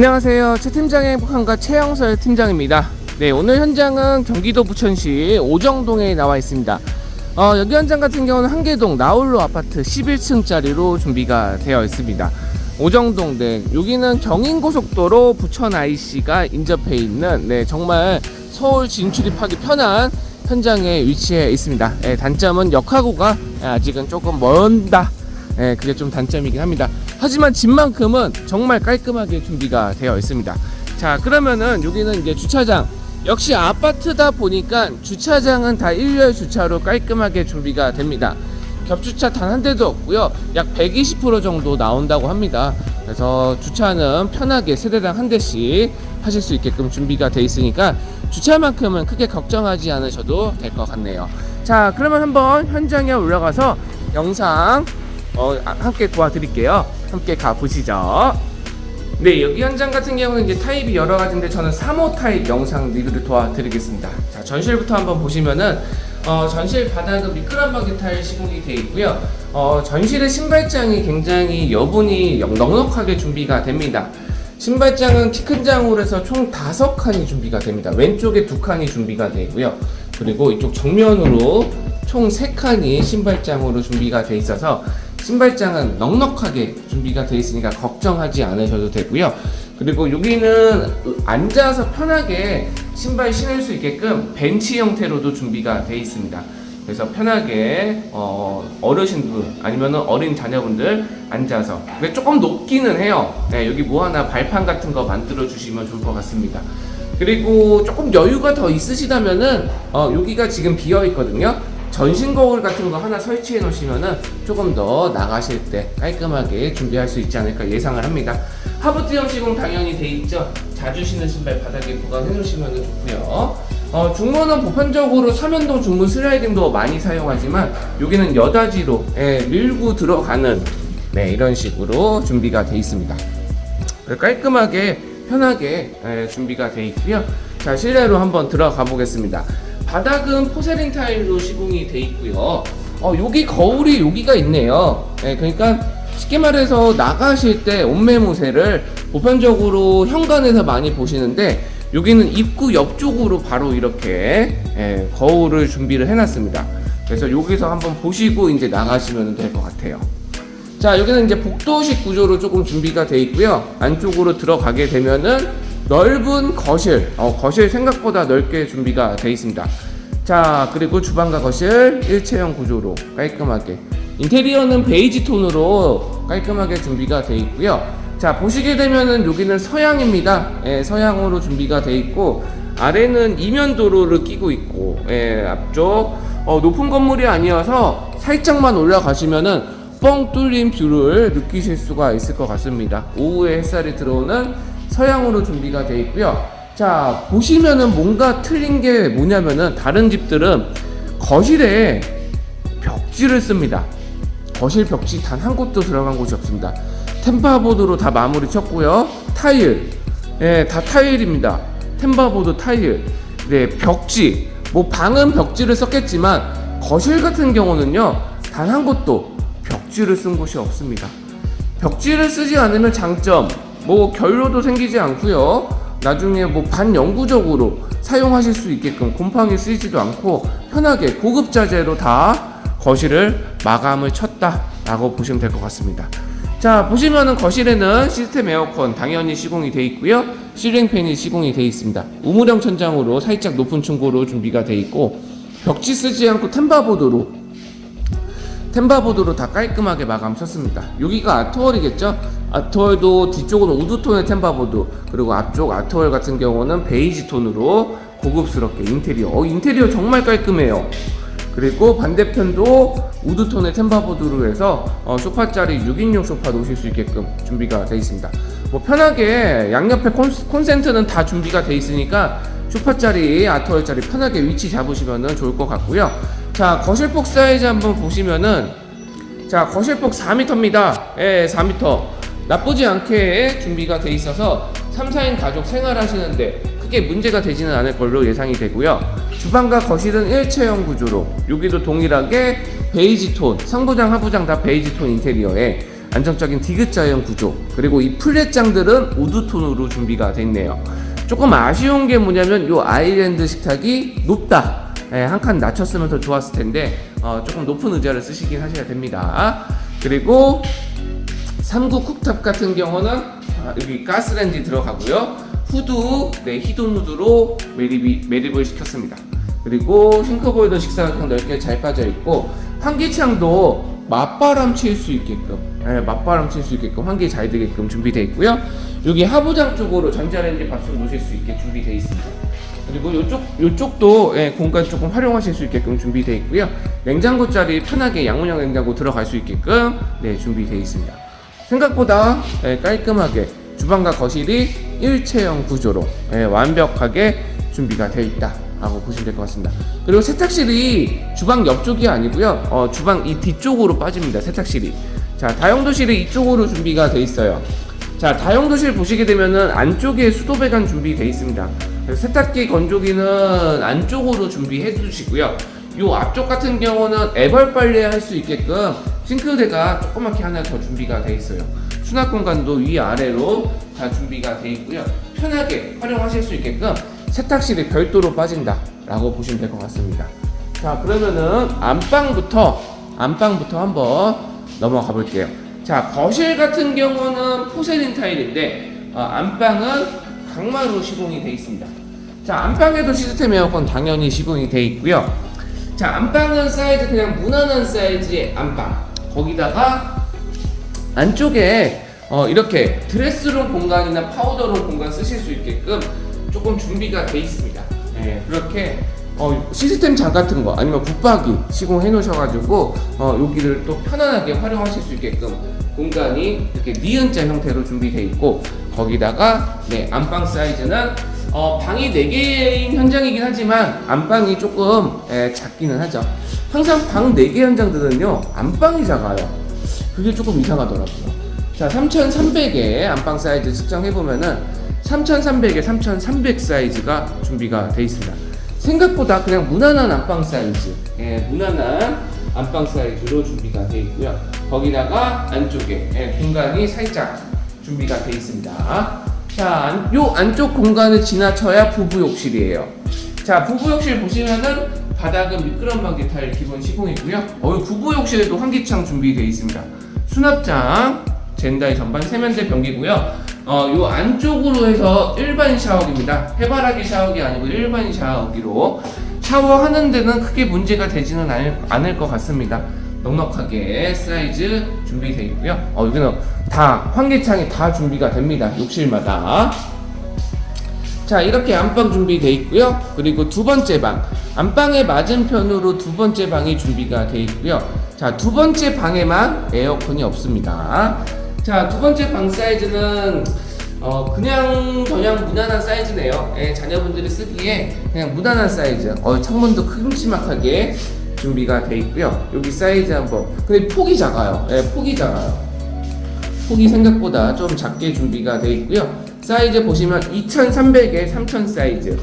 안녕하세요. 최 팀장의 행복한가 최영설 팀장입니다. 네, 오늘 현장은 경기도 부천시 오정동에 나와 있습니다. 어, 여기 현장 같은 경우는 한계동 나홀로 아파트 11층짜리로 준비가 되어 있습니다. 오정동, 네, 여기는 경인고속도로 부천 IC가 인접해 있는, 네, 정말 서울 진출입하기 편한 현장에 위치해 있습니다. 네, 단점은 역하고가 아직은 조금 먼다. 네, 그게 좀 단점이긴 합니다. 하지만 집만큼은 정말 깔끔하게 준비가 되어 있습니다. 자, 그러면은 여기는 이제 주차장. 역시 아파트다 보니까 주차장은 다 일렬 주차로 깔끔하게 준비가 됩니다. 겹주차 단 한 대도 없고요. 약 120% 정도 나온다고 합니다. 그래서 주차는 편하게 세대당 한 대씩 하실 수 있게끔 준비가 돼 있으니까 주차만큼은 크게 걱정하지 않으셔도 될 것 같네요. 자, 그러면 한번 현장에 올라가서 영상 어, 아, 함께 도와드릴게요. 함께 가보시죠. 네, 여기 현장 같은 경우는 이제 타입이 여러 가지인데 저는 3호 타입 영상 리뷰를 도와드리겠습니다. 자, 전실부터 한번 보시면은 어, 전실 바닥은 미끄럼박이 타일 시공이 되어 있고요. 어, 전실의 신발장이 굉장히 여분이 영- 넉넉하게 준비가 됩니다. 신발장은 키큰 해서 총 다섯 칸이 준비가 됩니다. 왼쪽에 두 칸이 준비가 되고요. 그리고 이쪽 정면으로 총세 칸이 신발장으로 준비가 돼 있어서 신발장은 넉넉하게 준비가 돼 있으니까 걱정하지 않으셔도 되고요. 그리고 여기는 앉아서 편하게 신발 신을 수 있게끔 벤치 형태로도 준비가 돼 있습니다. 그래서 편하게 어, 어르신들 아니면 어린 자녀분들 앉아서 근데 조금 높기는 해요. 네, 여기 뭐 하나 발판 같은 거 만들어 주시면 좋을 것 같습니다. 그리고 조금 여유가 더 있으시다면은 어, 여기가 지금 비어 있거든요. 전신 거울 같은 거 하나 설치해 놓으시면은 조금 더 나가실 때 깔끔하게 준비할 수 있지 않을까 예상을 합니다. 하부티엄 시공 당연히 돼 있죠. 자주 신는 신발 바닥에 보관해 놓으시면 좋고요. 어, 중문은 보편적으로 삼연동 중문 슬라이딩도 많이 사용하지만 여기는 여다지로 예, 밀고 들어가는 네, 이런 식으로 준비가 돼 있습니다. 깔끔하게 편하게 예, 준비가 되어 있고요. 자 실내로 한번 들어가 보겠습니다. 바닥은 포세린 타일로 시공이 되어 있고요. 어 여기 거울이 여기가 있네요. 예, 그러니까 쉽게 말해서 나가실 때 옷매무새를 보편적으로 현관에서 많이 보시는데 여기는 입구 옆쪽으로 바로 이렇게 예, 거울을 준비를 해놨습니다. 그래서 여기서 한번 보시고 이제 나가시면 될 것 같아요. 자 여기는 이제 복도식 구조로 조금 준비가 돼 있고요 안쪽으로 들어가게 되면은 넓은 거실. 어, 거실 생각보다 넓게 준비가 돼 있습니다. 자 그리고 주방과 거실 일체형 구조로 깔끔하게. 인테리어는 베이지 톤으로 깔끔하게 준비가 돼 있고요. 자 보시게 되면은 여기는 서양입니다. 예, 서양으로 준비가 돼 있고 아래는 이면 도로를 끼고 있고 예, 앞쪽. 어, 높은 건물이 아니어서 살짝만 올라가시면은 뻥 뚫린 뷰를 느끼실 수가 있을 것 같습니다. 오후에 햇살이 들어오는 서양으로 준비가 되어 있고요. 자, 보시면은 뭔가 틀린 게 뭐냐면은 다른 집들은 거실에 벽지를 씁니다. 거실 벽지 단 한 곳도 들어간 곳이 없습니다. 템바보드로 다 마무리 쳤고요. 타일, 예, 다 타일입니다. 템바보드 타일, 네, 벽지. 뭐 방은 벽지를 썼겠지만 거실 같은 경우는요, 단 한 곳도 벽지를 쓴 곳이 없습니다. 벽지를 쓰지 않으면 장점, 뭐 결로도 생기지 않고요. 나중에 뭐 반영구적으로 사용하실 수 있게끔 곰팡이 쓰이지도 않고 편하게 고급 자재로 다 거실을 마감을 쳤다라고 보시면 될 것 같습니다. 자 보시면은 거실에는 시스템 에어컨 당연히 시공이 되어 있고요 실링팬이 시공이 되어 있습니다 우물형 천장으로 살짝 높은 층고로 준비가 되어 있고 벽지 쓰지 않고 템바보드로 템바보드로 다 깔끔하게 마감 쳤습니다. 여기가 아트월이겠죠? 아트월도 뒤쪽은 우드톤의 템바보드 그리고 앞쪽 아트월 같은 경우는 베이지 톤으로 고급스럽게 인테리어 어, 인테리어 정말 깔끔해요. 그리고 반대편도 우드톤의 템바보드로 해서 어, 소파 자리 6인용 소파 놓으실 수 있게끔 준비가 되어 있습니다. 뭐 편하게 양옆에 콘, 콘센트는 다 준비가 되어 있으니까 소파 자리, 아트월 자리 편하게 위치 잡으시면 좋을 것 같고요. 자, 거실폭 사이즈 한번 보시면은 자, 거실폭 4m입니다. 예, 4m. 나쁘지 않게 준비가 돼 있어서 3, 4인 가족 생활하시는데 크게 문제가 되지는 않을 걸로 예상이 되고요. 주방과 거실은 일체형 구조로 여기도 동일하게 베이지 톤, 상부장, 하부장 다 베이지 톤 인테리어에 안정적인 디귿자형 구조 그리고 이 플랫장들은 우드 톤으로 준비가 돼 있네요. 조금 아쉬운 게 뭐냐면 요 아일랜드 식탁이 높다. 예, 한칸 낮췄으면 더 좋았을 텐데 어, 조금 높은 의자를 쓰시긴 하셔야 됩니다. 그리고 3구 쿡탑 같은 경우는 아, 여기 가스레인지 들어가고요. 후드 네 히돈 후드로 매립이 매립을 시켰습니다. 그리고 싱크볼도 식사각형 넓게 잘 빠져 있고 환기창도 맞바람 칠 수 있게끔 네, 맞바람 칠 수 있게끔 환기 잘 되게끔 준비되어 있고요. 여기 하부장 쪽으로 전자레인지 밥솥 놓으실 수 있게 준비되어 있습니다. 그리고 이쪽 이쪽도 예, 공간 조금 활용하실 수 있게끔 준비되어 있고요. 냉장고 자리 편하게 양문형 냉장고 들어갈 수 있게끔 네 준비되어 있습니다. 생각보다 예, 깔끔하게 주방과 거실이 일체형 구조로 예, 완벽하게 준비가 되어 있다. 라고 보시면 될 것 같습니다. 그리고 세탁실이 주방 옆쪽이 아니고요. 어, 주방 이 뒤쪽으로 빠집니다. 세탁실이. 자, 다용도실이 이쪽으로 준비가 되어 있어요. 자, 다용도실 보시게 되면은 안쪽에 수도 배관 준비되어 있습니다. 세탁기 건조기는 안쪽으로 준비해 주시고요. 요 앞쪽 같은 경우는 애벌 빨래 할 수 있게끔 싱크대가 조그맣게 하나 더 준비가 되어 있어요. 수납 공간도 위아래로 다 준비가 되어 있고요. 편하게 활용하실 수 있게끔 세탁실이 별도로 빠진다 라고 보시면 될 것 같습니다. 자, 그러면은 안방부터 안방부터 한번 넘어가 볼게요. 자, 거실 같은 경우는 포세린 타일인데 어, 안방은 강마루 시공이 되어 있습니다. 자, 안방에도 시스템 에어컨 당연히 시공이 되어 있고요. 자, 안방은 사이즈 그냥 무난한 사이즈의 안방. 거기다가 안쪽에 어, 이렇게 드레스룸 공간이나 파우더룸 공간 쓰실 수 있게끔 조금 준비가 돼 있습니다. 네, 그렇게 어, 시스템 장 같은 거 아니면 붙박이 시공해 놓으셔가지고 어, 여기를 또 편안하게 활용하실 수 있게끔 공간이 이렇게 니은자 형태로 준비되어 있고 거기다가 네, 안방 사이즈는 어, 방이 4개인 현장이긴 하지만 안방이 조금 에, 작기는 하죠. 항상 방 4개 현장들은요 안방이 작아요. 그게 조금 이상하더라고요. 자, 3,300에 안방 사이즈 측정해보면은 3,300에 3,300 사이즈가 준비가 되어 있습니다. 생각보다 그냥 무난한 안방 사이즈, 예, 무난한 안방 사이즈로 준비가 되어 있고요. 거기다가 안쪽에 예, 공간이 살짝 준비가 되어 있습니다. 자, 안, 요 안쪽 공간을 지나쳐야 부부 욕실이에요. 자, 부부 욕실 보시면은 바닥은 미끄럼방지 타일 기본 시공이고요. 어, 부부 욕실에도 환기창 준비되어 있습니다. 수납장, 젠다이 전반 세면대 변기고요. 어, 요 안쪽으로 해서 일반 샤워기입니다. 해바라기 샤워기 아니고 일반 샤워기로 샤워하는 데는 크게 문제가 되지는 않을, 않을 것 같습니다. 넉넉하게 사이즈 준비되어 있고요. 어, 여기는 다 환기창이 다 준비가 됩니다. 욕실마다. 자 이렇게 안방 준비되어 있고요 그리고 두 번째 방 안방의 맞은편으로 두 번째 방이 준비가 되어 있고요 자두 번째 방에만 에어컨이 없습니다 자두 번째 방 사이즈는 어 그냥 그냥 무난한 사이즈네요 예, 자녀분들이 쓰기에 그냥 무난한 사이즈 어 창문도 큼지막하게 준비가 되어 있고요 여기 사이즈 한번 근데 폭이 작아요 예, 폭이 작아요 폭이 생각보다 좀 작게 준비가 되어 있고요. 사이즈 보시면 2300에 3000 사이즈.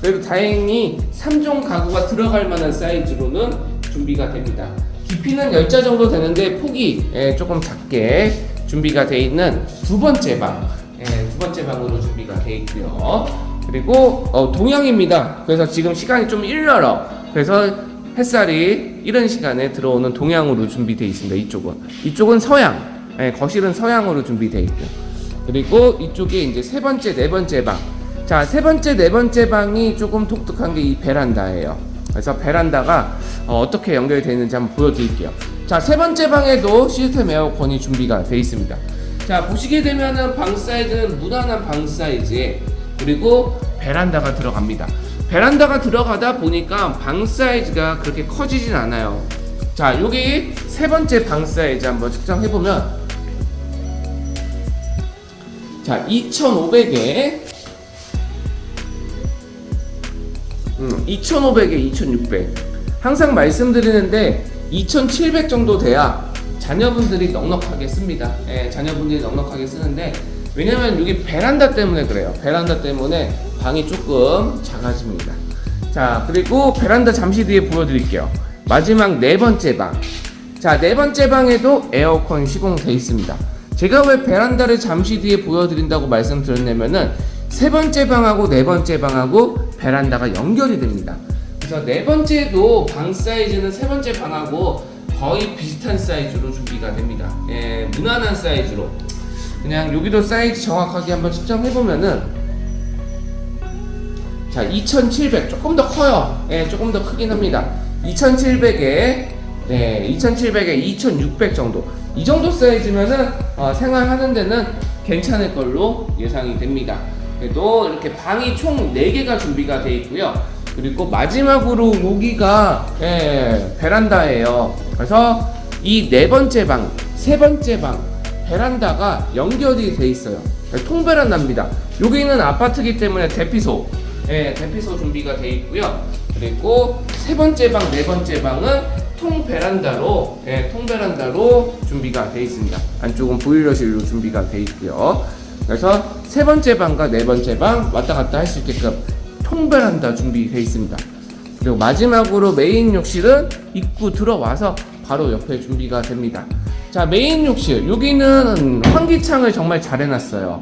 그래도 다행히 3종 가구가 들어갈 만한 사이즈로는 준비가 됩니다. 깊이는 10자 정도 되는데 폭이 예, 조금 작게 준비가 되어 있는 두 번째 방. 예, 두 번째 방으로 준비가 되어 있고요. 그리고 어, 동양입니다. 그래서 지금 시간이 좀 일러러. 그래서 햇살이 이런 시간에 들어오는 동양으로 준비되어 있습니다. 이쪽은. 이쪽은 서양. 네, 거실은 서양으로 준비되어 있고요. 그리고 이쪽에 이제 세 번째, 네 번째 방. 자, 세 번째, 네 번째 방이 조금 독특한 게 이 베란다예요. 그래서 베란다가 어, 떻게 연결이 되어 있는지 한번 보여드릴게요. 자, 세 번째 방에도 시스템 에어컨이 준비가 되어 있습니다. 자, 보시게 되면은 방 사이즈는 무난한 방 사이즈에 그리고 베란다가 들어갑니다. 베란다가 들어가다 보니까 방 사이즈가 그렇게 커지진 않아요. 자, 여기 세 번째 방 사이즈 한번 측정해 보면 자, 2,500에 음, 2,500에 2,600. 항상 말씀드리는데 2,700 정도 돼야 자녀분들이 넉넉하게 씁니다. 예, 자녀분들이 넉넉하게 쓰는데 왜냐면 여기 베란다 때문에 그래요. 베란다 때문에 방이 조금 작아집니다. 자, 그리고 베란다 잠시 뒤에 보여드릴게요. 마지막 네 번째 방. 자, 네 번째 방에도 에어컨 시공돼 있습니다. 제가 왜 베란다를 잠시 뒤에 보여드린다고 말씀드렸냐면은 세 번째 방하고 네 번째 방하고 베란다가 연결이 됩니다. 그래서 네 번째도 방 사이즈는 세 번째 방하고 거의 비슷한 사이즈로 준비가 됩니다. 예, 무난한 사이즈로. 그냥 여기도 사이즈 정확하게 한번 측정해 보면은 자, 2700 조금 더 커요. 예, 조금 더 크긴 합니다. 2700에 네, 2700에 2600 정도. 이 정도 사이즈면은 어, 생활하는 데는 괜찮을 걸로 예상이 됩니다. 그래도 이렇게 방이 총 4개가 준비가 되어 있고요. 그리고 마지막으로 여기가 예, 베란다예요. 그래서 이 네 번째 방, 세 번째 방 베란다가 연결이 돼 있어요. 통베란다입니다. 여기는 아파트기 때문에 대피소, 예, 대피소 준비가 돼 있고요. 그리고 세 번째 방, 네 번째 방은 통 베란다로, 예, 통 베란다로 준비가 돼 있습니다. 안쪽은 보일러실로 준비가 돼 있고요. 그래서 세 번째 방과 네 번째 방 왔다 갔다 할 수 있게끔 통 베란다 준비돼 있습니다. 그리고 마지막으로 메인 욕실은 입구 들어와서 바로 옆에 준비가 됩니다. 자, 메인 욕실. 여기는 환기창을 정말 잘 해놨어요.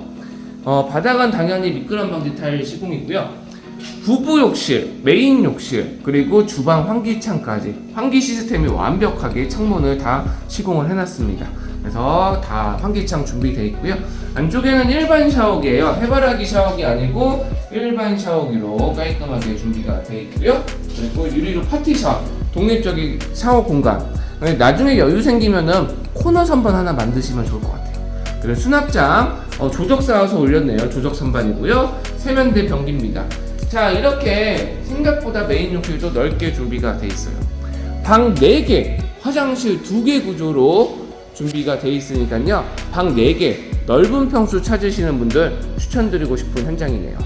어, 바닥은 당연히 미끄럼 방지 타일 시공이고요. 부부 욕실, 메인 욕실, 그리고 주방 환기창까지 환기 시스템이 완벽하게 창문을 다 시공을 해놨습니다. 그래서 다 환기창 준비되어 있고요. 안쪽에는 일반 샤워기예요. 해바라기 샤워기 아니고 일반 샤워기로 깔끔하게 준비가 되어 있고요. 그리고 유리로 파티 샤워, 독립적인 샤워 공간. 나중에 여유 생기면은 코너 선반 하나 만드시면 좋을 것 같아요. 그리고 수납장 어, 조적 쌓아서 올렸네요. 조적 선반이고요. 세면대 변기입니다. 자 이렇게 생각보다 메인 욕실도 넓게 준비가 돼 있어요. 방 4개, 화장실 2개 구조로 준비가 돼 있으니까요. 방 4개, 넓은 평수 찾으시는 분들 추천드리고 싶은 현장이네요.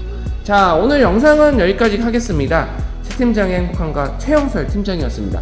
자 오늘 영상은 여기까지 하겠습니다. 최 팀장의 행복한가 최영설 팀장이었습니다.